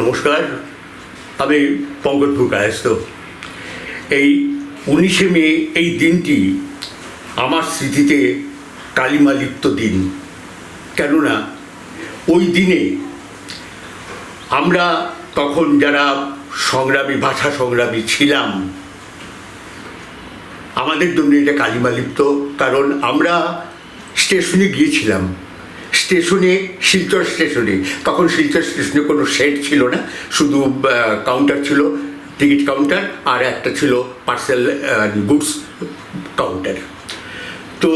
নমস্কার, আমি পঙ্কজ ভুকায়স্ত এই উনিশে মে এই দিনটি আমার স্মৃতিতে কালিমালিপ্ত দিন। কেননা, ওই দিনে আমরা তখন যারা সংগ্রামী, ভাষা সংগ্রামী ছিলাম, আমাদের জন্য এটা কালিমালিপ্ত, কারণ আমরা স্টেশনে গিয়েছিলাম। স্টেশনে, শিলচর স্টেশনে। তখন শিলচর স্টেশনে কোনো শেড ছিল না, শুধু কাউন্টার ছিল টিকিট কাউন্টার আর একটা ছিল পার্সেল গুডস কাউন্টার তো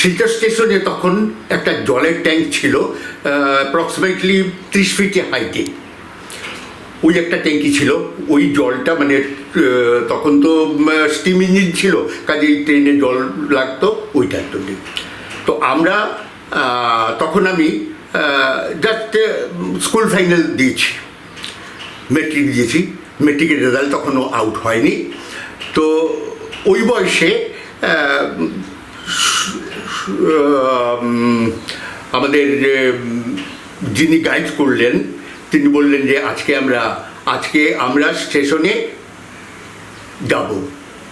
শিলচর স্টেশনে তখন একটা জলের ট্যাঙ্ক ছিল অ্যাপ্রক্সিমেটলি ত্রিশ ফিটে হাইটে ওই একটা ট্যাঙ্কি ছিল। ওই জলটা মানে তখন তো স্টিম ইঞ্জিন ছিল, কাজেই ট্রেনে জল লাগতো ওইটার জন্যে তো আমরা তখন আমি জাস্ট স্কুল ফাইনাল দিয়েছি। মেট্রিক দিয়েছি। মেট্রিকের রেজাল্ট তখনও আউট হয়নি। তো ওই বয়সে আমাদের যিনি গাইড করলেন, তিনি বললেন যে, আজকে আমরা আজকে আমরা স্টেশনে যাব।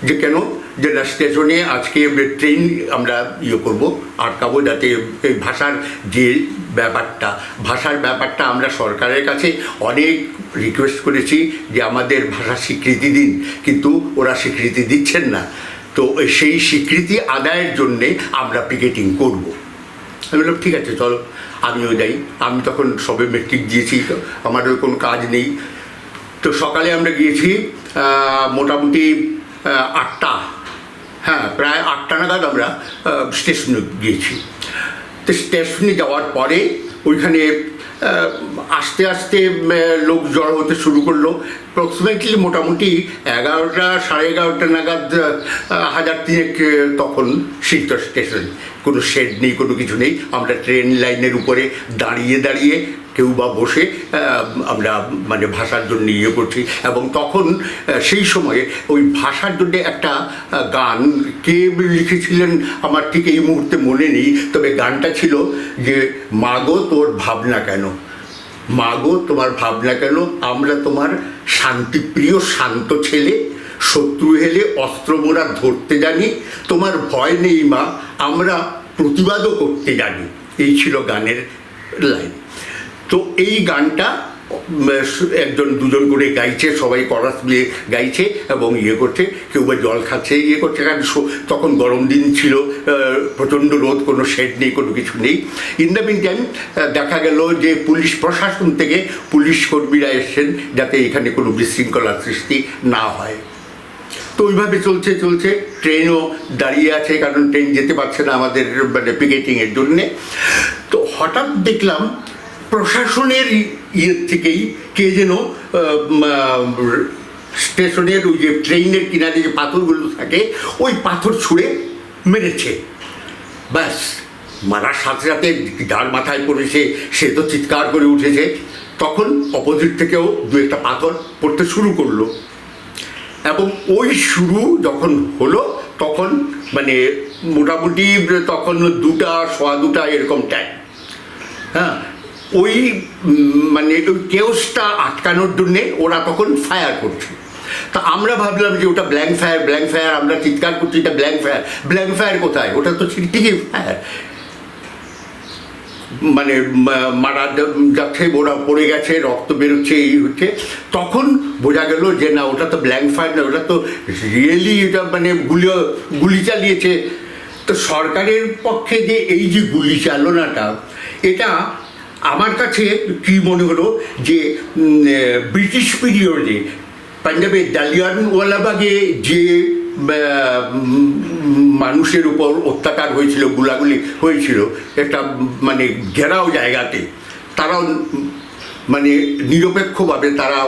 যে কেন? না স্টেশনে আজকে ট্রেন আমরা ইয়ে করব, আটকাবো যাতে এই ভাষার যে ব্যাপারটা, ভাষার ব্যাপারটা আমরা সরকারের কাছে অনেক রিকোয়েস্ট করেছি যে আমাদের ভাষা স্বীকৃতি দিন, কিন্তু ওরা স্বীকৃতি দিচ্ছেন না। তো সেই স্বীকৃতি আদায়ের জন্যে আমরা পিকেটিং করব। আমি বললাম, ঠিক আছে, চলো, আমিও যাই। আমি তখন সবে মেট্রিক দিয়েছি, আমারও কোনো কাজ নেই। তো সকালে আমরা গিয়েছি মোটামুটি আটটা। হ্যাঁ প্রায় আটটা নাগাদ আমরা স্টেশনে গিয়েছি। তো স্টেশনে যাওয়ার পরে ওইখানে আস্তে আস্তে লোক জড়ো হতে শুরু করল। অ্যাপ্রক্সিমেটলি মোটামুটি এগারোটা, সাড়ে এগারোটা নাগাদ হাজার তিনেক তখন শিলচর স্টেশন। কোনো শেড নেই, কোনো কিছু নেই। আমরা ট্রেন লাইনের উপরে দাঁড়িয়ে দাঁড়িয়ে কেউ বা বসে আমরা মানে ভাষার জন্য ইয়ে করছি। এবং তখন সেই সময়ে ওই ভাষার জন্য একটা গান কে লিখেছিলেন আমার ঠিক এই মুহূর্তে মনে নেই। তবে গানটা ছিল যে, মাগো তোর ভাবনা কেন? মাগো তোমার ভাবনা কেন? আমরা তোমার শান্তিপ্রিয়, শান্ত ছেলে, শত্রু হেলে অস্ত্র মোরা ধরতে জানি। তোমার ভয় নেই মা, আমরা প্রতিবাদও করতে জানি। এই ছিল গানের লাইন। তো এই গানটা একজন, দুজন করে গাইছে, সবাই করাস মিলে গাইছে এবং ইয়ে করছে, কেউ বা জল খাচ্ছে ইয়ে করছে। কারণ তখন গরম দিন ছিল প্রচণ্ড রোদ, কোনো শেড নেই, কোনো কিছু নেই। ইন দ্য মিন টাইম দেখা গেল যে পুলিশ, প্রশাসন থেকে পুলিশ কর্মীরা এসছেন যাতে এখানে কোনো বিশৃঙ্খলার সৃষ্টি না হয়। তো ওইভাবে চলছে চলছে। ট্রেনও দাঁড়িয়ে আছে, কারণ ট্রেন যেতে পারছে না আমাদের মানে পিকেটিংয়ের জন্যে। তো হঠাৎ দেখলাম প্রশাসনের ইয়ের থেকেই কে যেন স্টেশনের ওই যে ট্রেনের কিনারে যে পাথরগুলো থাকে, ওই পাথর ছুঁড়ে মেরেছে। ব্যাস, মারার সাথে সাথে যার মাথায় পড়েছে সে তো চিৎকার করে উঠেছে। তখন অপোজিট থেকেও দু একটা পাথর পড়তে শুরু করল। এবং ওই শুরু যখন হলো, তখন মানে মোটামুটি তখন দুটা, সোয়া দুটা এরকম টাইম হ্যাঁ ওই মানে ওই কেওসটা আটকানোর জন্যে ওরা তখন ফায়ার করছে। তা আমরা ভাবলাম যে ওটা ব্ল্যাঙ্ক ফায়ার ব্ল্যাঙ্ক ফায়ার আমরা চিৎকার করছি এটা ব্ল্যাঙ্ক ফায়ার ব্ল্যাঙ্ক ফায়ার কোথায়? ওটা তো ঠিকই ফায়ার মানে মারা যাচ্ছে, ওরা পড়ে গেছে, রক্ত বেরোচ্ছে, এই হচ্ছে। তখন বোঝা গেল যে না, ওটা তো ব্ল্যাঙ্ক ফায়ার না, ওটা তো রিয়েলি এটা মানে গুলি গুলি চালিয়েছে। তো সরকারের পক্ষে যে এই যে গুলি চালনাটা, এটা আমার কাছে কি মনে হলো যে ব্রিটিশ পিরিয়ডে পাঞ্জাবের জালিয়ানওয়ালাবাগে যে মানুষের উপর অত্যাচার হয়েছিল, গুলাগুলি হয়েছিল, একটা মানে ঘেরাও জায়গাতে তারাও মানে নিরপেক্ষভাবে তারা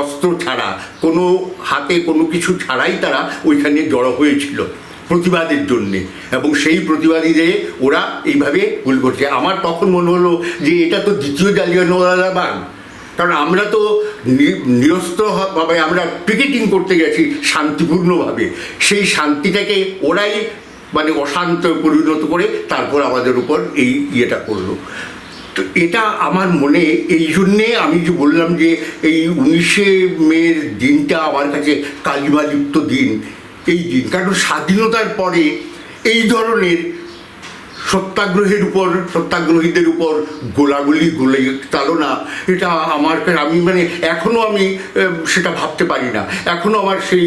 অস্ত্র ছাড়া, কোনো হাতে কোনো কিছু ছাড়াই তারা ওইখানে জড়ো হয়েছিল। প্রতিবাদের জন্যে। এবং সেই প্রতিবাদীদের ওরা এইভাবে ভুল করছে। আমার তখন মনে হলো যে এটা তো দ্বিতীয় জালিয়ানওয়ালাবাগ কারণ আমরা তো নিরস্ত্রভাবে আমরা পিকেটিং করতে গেছি শান্তিপূর্ণভাবে। সেই শান্তিটাকে ওরাই মানে অশান্ত পরিণত করে তারপর আমাদের উপর এই ইয়েটা করল। তো তো এটা আমার মনে, এই জন্যে আমি যে বললাম যে এই উনিশে মের দিনটা আমার কাছে কালিমালিপ্ত দিন। এই দিন। কারণ স্বাধীনতার পরে এই ধরনের সত্যাগ্রহের উপর, সত্যাগ্রহীদের উপর গোলাগুলি, গোলে চালনা এটা আমার আমি মানে এখনও আমি সেটা ভাবতে পারি না। এখনও আমার সেই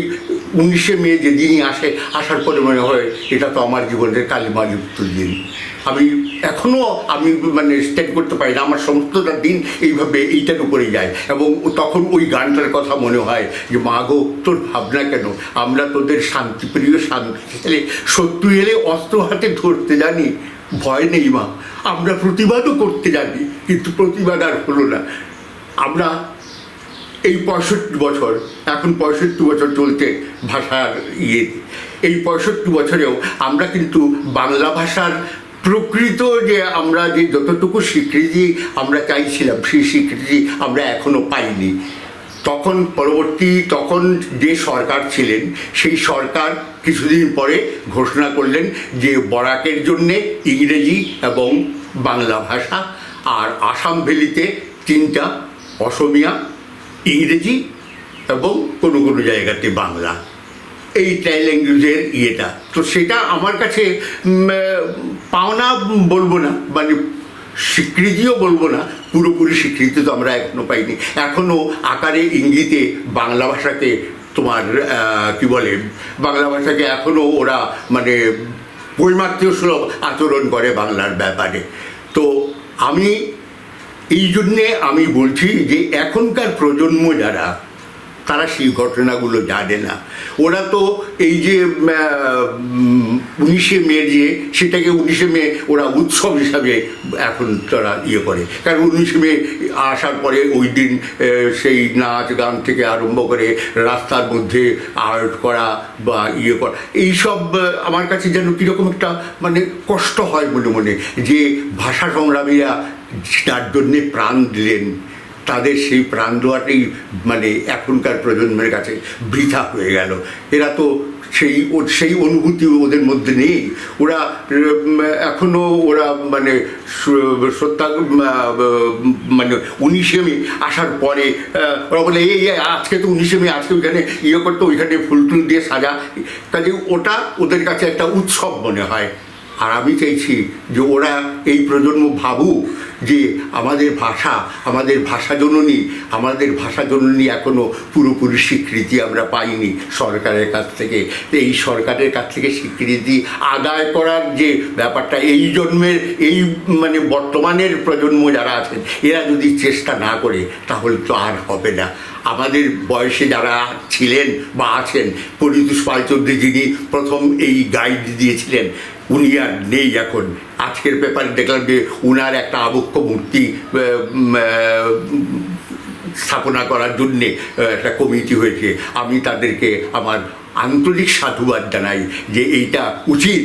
উনিশে মে যে যেদিনই আসে, আসার পরে মনে হয় এটা তো আমার জীবনের কালিমালিপ্ত দিন। আমি এখনও আমি মানে স্ট্যান্ড করতে পারি না, আমার সমস্তটা দিন এইভাবে এইটার উপরেই যায়। এবং তখন ওই গানটার কথা মনে হয় যে, মা গো, তোর ভাবনা কেন? আমরা তোদের শান্তিপ্রিয় শান্তি ছেলে, শত্রু এলে অস্ত্র হাতে ধরতে জানি, ভয় নেই মা। আমরা প্রতিবাদও করতে জানি, কিন্তু প্রতিবাদ আর হলো না। আমরা এই পঁয়ষট্টি বছর, এখন পঁয়ষট্টি বছর চলছে ভাষার ইয়ে। এই পঁয়ষট্টি বছরেও আমরা কিন্তু বাংলা ভাষার প্রকৃত যে আমরা যে যতটুকু স্বীকৃতি আমরা চাইছিলাম, সেই স্বীকৃতি আমরা এখনও পাইনি। তখন পরবর্তী, তখন যে সরকার ছিলেন, সেই সরকার কিছুদিন পরে ঘোষণা করলেন যে বরাকের জন্যে ইংরেজি এবং বাংলা ভাষা আর আসাম ভ্যালিতে তিনটা, অসমিয়া ইংরেজি এবং কোনো কোনো জায়গাতে বাংলা। এই ট্রাই ল্যাঙ্গুয়েজের ইয়েটা। তো সেটা আমার কাছে পাওনা বলব না মানে স্বীকৃতিও বলব না, পুরোপুরি স্বীকৃতি তো আমরা এখনও পাইনি। এখনও আকারে ইঙ্গিতে বাংলা ভাষাকে তোমার কি বলে, বাংলা ভাষাকে এখনও ওরা মানে বৈমাত্রীয় সুলভ আচরণ করে বাংলার ব্যাপারে। তো আমি এই জন্যে আমি বলছি যে এখনকার প্রজন্ম যারা, তারা সেই ঘটনাগুলো জানে না। ওরা তো এই যে উনিশে মে যে, সেটাকে উনিশে মে ওরা উৎসব হিসাবে এখন তারা ইয়ে করে। কারণ উনিশে মে আসার পরে ওই দিন সেই নাচ গান থেকে আরম্ভ করে রাস্তার মধ্যে আর্ট করা বা ইয়ে করা, এইসব আমার কাছে যেন কীরকম একটা মানে কষ্ট হয় মনে মনে যে ভাষা সংগ্রামীরা যার জন্যে প্রাণ দিলেন। তাদের সেই প্রাণ দেওয়াটাই মানে এখনকার প্রজন্মের কাছে বৃথা হয়ে গেল। এরা তো সেই সেই অনুভূতি ওদের মধ্যে নেই। ওরা এখনও ওরা মানে সত্যা মানে উনিশে মে আসার পরে ওরা বলে এই, আজকে তো উনিশে মে আজকে ওইখানে ইয়ে করতো ওইখানে ফুল টুল দিয়ে সাজা। কাজে ওটা ওদের কাছে একটা উৎসব মনে হয়। আর আমি চাইছি যে ওরা এই প্রজন্ম ভাবুক যে আমাদের ভাষা আমাদের ভাষা জননী, আমাদের ভাষা জননী এখনও পুরোপুরি স্বীকৃতি আমরা পাইনি সরকারের কাছ থেকে। এই সরকারের কাছ থেকে স্বীকৃতি আদায় করার যে ব্যাপারটা, এই জন্মের, এই মানে বর্তমানের প্রজন্ম যারা আছেন, এরা যদি চেষ্টা না করে, তাহলে তো আর হবে না। আমাদের বয়সে যারা ছিলেন বা আছেন, পরিতোষ পালচৌধুরী যিনি প্রথম এই গাইড দিয়েছিলেন উনি আর নেই এখন। আজকের পেপারে দেখলাম যে উনার একটা আবক্ষ মূর্তি স্থাপনা করার জন্যে একটা কমিটি হয়েছে। আমি তাদেরকে আমার আন্তরিক সাধুবাদ জানাই যে এইটা উচিত।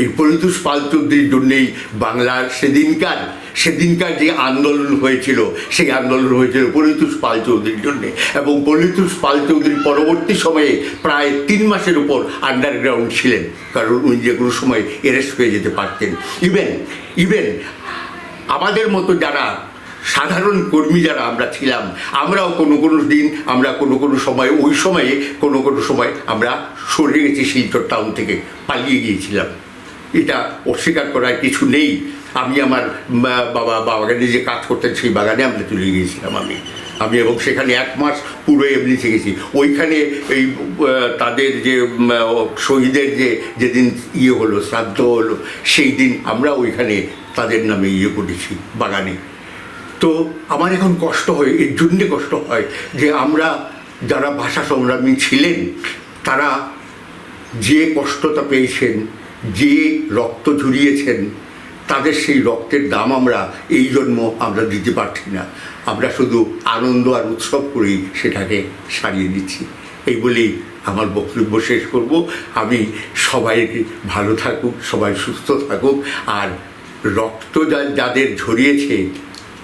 এই পরিতোষ পাল চৌধুরীর জন্যেই বাংলার সেদিনকার সেদিনকার যে আন্দোলন হয়েছিল, সেই আন্দোলন হয়েছিল পরিতোষ পাল চৌধুরীর জন্যে। এবং পরিতোষ পাল চৌধুরী পরবর্তী সময়ে প্রায় তিন মাসের উপর আন্ডারগ্রাউন্ড ছিলেন, কারণ উনি যে কোনো সময় এরেস্ট হয়ে যেতে পারতেন। ইভেন ইভেন আমাদের মতো যারা সাধারণ কর্মী যারা আমরা ছিলাম, আমরাও কোনো কোনো দিন, আমরা কোনো কোনো সময়, ওই সময়ে কোনো কোনো সময় আমরা সরে গেছি শিলচর টাউন থেকে, পালিয়ে গিয়েছিলাম। এটা অস্বীকার করার কিছু নেই। আমি আমার বাবা বাগানে যে কাজ করতেন সেই বাগানে আমরা চলে গিয়েছিলাম আমি। আমি এবং সেখানে এক মাস পুরো এমনি থেকেছি। ওইখানে এই তাদের যে শহীদের যে, যেদিন ইয়ে হলো, শ্রাদ্ধ হলো, সেই দিন আমরা ওইখানে তাদের নামে ইয়ে করেছি, বাগানে। তো আমার এখন কষ্ট হয়, এর জন্যে কষ্ট হয় যে আমরা যারা ভাষা সংগ্রামী ছিলেন, তারা যে কষ্টটা পেয়েছেন যে রক্ত ঝুরিয়েছেন তাদের সেই রক্তের দাম আমরা এই জন্ম আমরা দিতে পারছি না। আমরা শুধু আনন্দ আর উৎসব করেই সেটাকে সারিয়ে দিচ্ছি এই বলেই আমার বক্তব্য শেষ করব। আমি সবাই ভালো থাকুক, সবাই সুস্থ থাকুক, আর রক্ত যা- যাদের ঝরিয়েছে,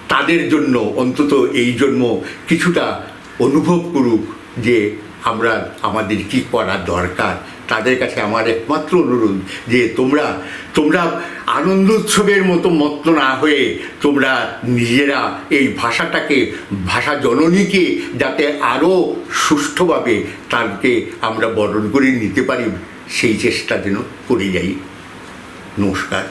তাদের জন্য অন্তত এই জন্ম কিছুটা অনুভব করুক যে আমরা, আমাদের কি করা দরকার। তাদের কাছে আমার একমাত্র অনুরোধ যে তোমরা তোমরা আনন্দ উৎসবের মতো মত্ত না হয়ে তোমরা নিজেরা এই ভাষাটাকে, ভাষা জননীকে যাতে আরও সুষ্ঠুভাবে তাকে আমরা বরণ করে নিতে পারি, সেই চেষ্টা যেন করে যাই। নমস্কার।